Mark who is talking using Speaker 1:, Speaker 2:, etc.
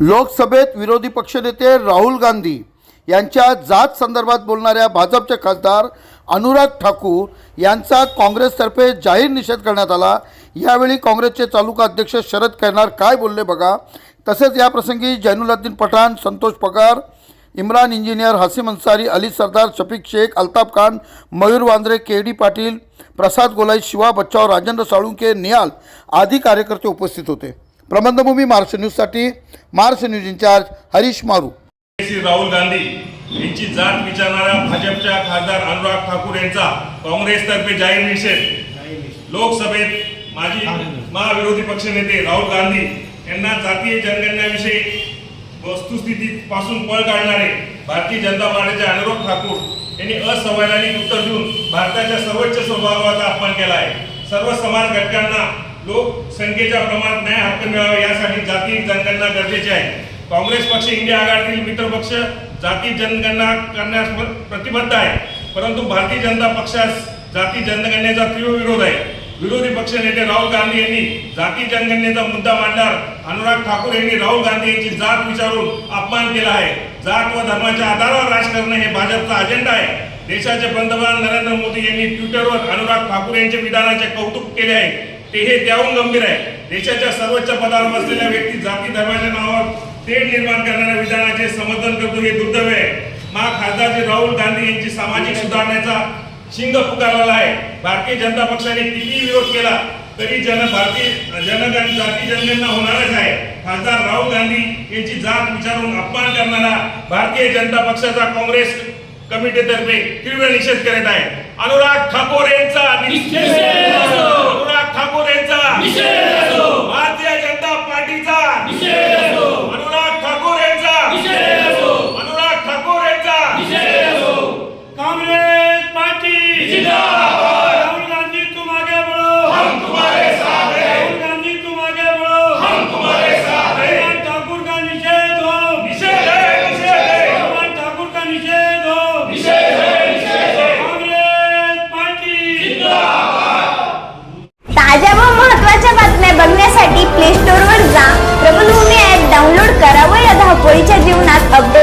Speaker 1: लोकसभेत विरोधी पक्षनेते राहुल गांधी यांच्या जात संदर्भात बोलणाऱ्या भाजपचे खासदार अनुराग ठाकूर यांचा काँग्रेसतर्फे जाहीर निषेध करण्यात आला. यावेळी काँग्रेसचे तालुका अध्यक्ष शरद कैनार काय बोलले बघा. तसेच याप्रसंगी Zainuladdin Pathan Santosh Pagar Imran engineer Hasim Ansari Ali Sardar Shafiq Shaikh Altaf Khan Mayur Wandre K D Patil Prasad Golai Shiva Bachhav Rajendra Salunke Niyal आदी कार्यकर्ते उपस्थित होते. प्रबंधभूमी महाराष्ट्र न्यूजसाठी महाराष्ट्र न्यूज इन्चार्ज हरीश मारू.
Speaker 2: श्री राहुल गांधी यांची जात विचारणाऱ्या भाजपच्या खासदार अनुराग ठाकूर यांचा काँग्रेसतर्फे जाहीर निषेध. लोकसभेत माजी महाविरोधी पक्षनेते राहुल गांधी यांना जातीय जनगणनाविषयी वस्तुस्थितीपासून पळ काढणारे भारतीय जनता पार्टीचे अनुराग ठाकूर यांनी असंवैधानिक उत्तर देऊन भारताच्या सर्वोच्च स्वभावाचा अपमान केला आहे. सर्व समाज घटकांना लोकसंख्येच्या प्रमाणात न्याय हक्क मिळावा यासाठी जाती जनगणना गरजेची आहे. काँग्रेस पक्ष इंडिया आघाडीतील मित्र पक्ष जाती जनगणना करण्यास प्रतिबद्ध आहे. परंतु भारतीय जनता पक्षास जाती जनगणनेचा तीव्र विरोध आहे. विरोधी पक्ष नेते राहुल गांधी यांनी जाती जनगणनेचा मुद्दा मांडल्यावर अनुराग ठाकूर यांनी राहुल गांधी यांची जात विचारून अपमान केला आहे. जात व धर्माच्या आधारावर राजकारण हे भाजपचा अजेंडा आहे. देशाचे पंतप्रधान नरेंद्र मोदी यांनी ट्विटरवर अनुराग ठाकूर यांच्या विधानाचे कौतुक केले आहे. ते हे त्याहून गंभीर आहे. देशाच्या सर्वोच्च पदावर बसलेल्या व्यक्ती जाती धर्माच्या नावावर तेढ निर्माण करणाऱ्या विधानाचे समर्थन करतो हे दुर्दैव आहे. मा खासदार राहुल गांधी यांची सामाजिक सुधारण्याचा शिंग पुकारलेला आहे. भारतीय जनता पक्षाने किती विरोध केला तरी जन भारतीय जनगण जाती जनगणना होणारच आहे. खासदार राहुल गांधी यांची जात विचारून अपमान करणारा भारतीय जनता पक्षाचा काँग्रेस कमिटीतर्फे तीव्र निषेध करत आहे. अनुराग ठाकूर यांचा
Speaker 3: निषेध
Speaker 4: धावपळीच्या जीवनात अपडेट राहा